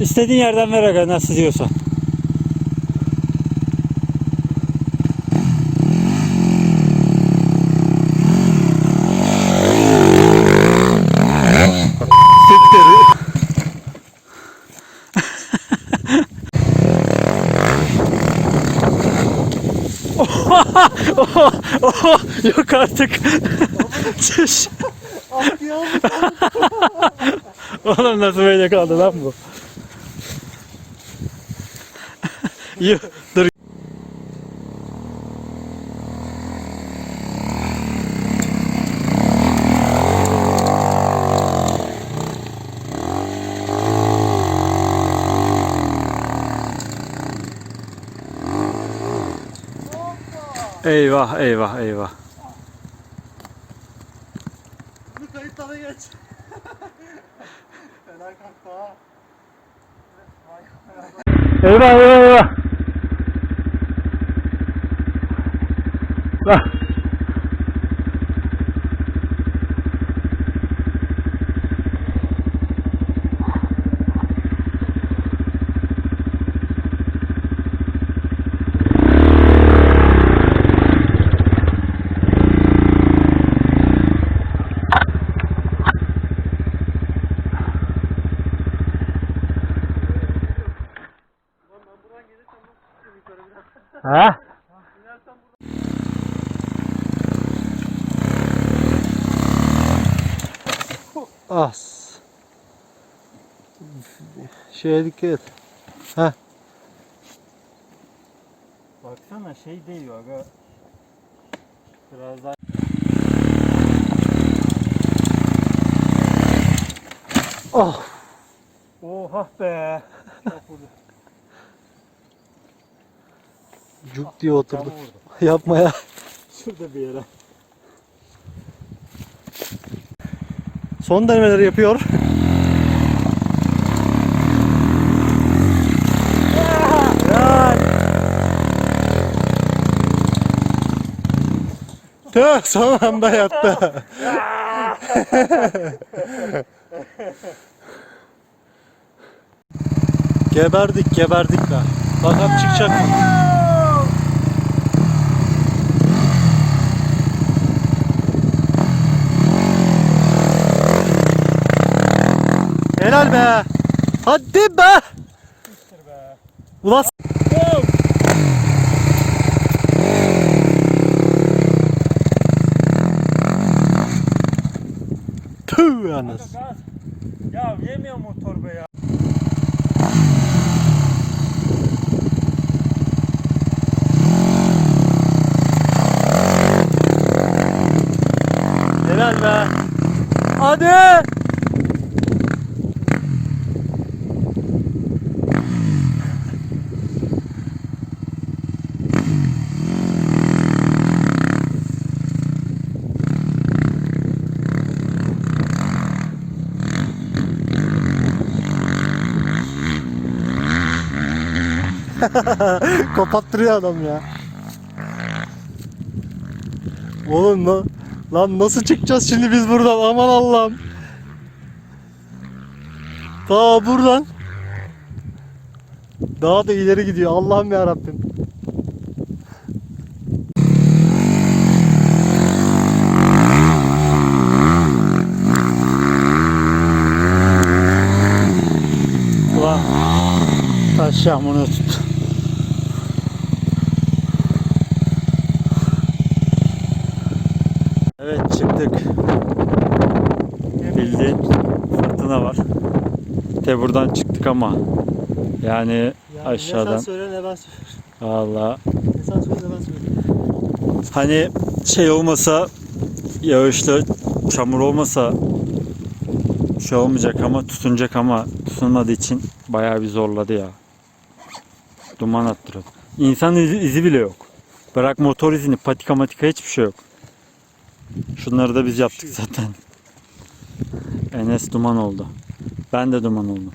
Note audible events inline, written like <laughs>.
İstediğin yerden ver aga nasıl diyorsan. <laughs> Yok artık. Çüş. Oğlum nasıl böyle kaldı lan bu? Dur. Eyvah eyvah eyvah. Bu kayıtlara geç. Fena kalktı ha. Eyvah eyvah eyvah. Lan. Ha? As. Şeye dikkat et. Heh. Baksana şey değil aga. Biraz daha Oh. Oha be. Cuk diye oturdu. Tam vurdu. Yapma ya. Şurada bir yere. Son denemeleri yapıyor. Tüh son anda yattı. geberdik geberdik be. Bakalım çıkacak mı? Helal be. Hadi be. Ulan Tüh anasını. Ya yemiyor motor be ya. Helal be. Hadi. <laughs> Kapattırıyor adam ya. Oğlum lan, lan nasıl çıkacağız şimdi biz buradan aman Allah'ım. Ta buradan. Daha da ileri gidiyor Allah'ım ya Rabbim. Ulan taş yağmurunu tut. Evet çıktık. Bildiğin fırtına var. De buradan çıktık ama yani Yani aşağıdan Ne sen söyle ne ben söyle. valla Ne sen söyle ne ben söyle. hani şey olmasa yağışlı çamur olmasa şey olmayacak ama tutunacak ama tutunmadığı için bayağı bir zorladı ya. Duman attırıyor. İnsan izi, izi bile yok. Bırak motor izini, patika matika hiçbir şey yok. Şunları da biz yaptık zaten. Enes duman oldu. Ben de duman oldum.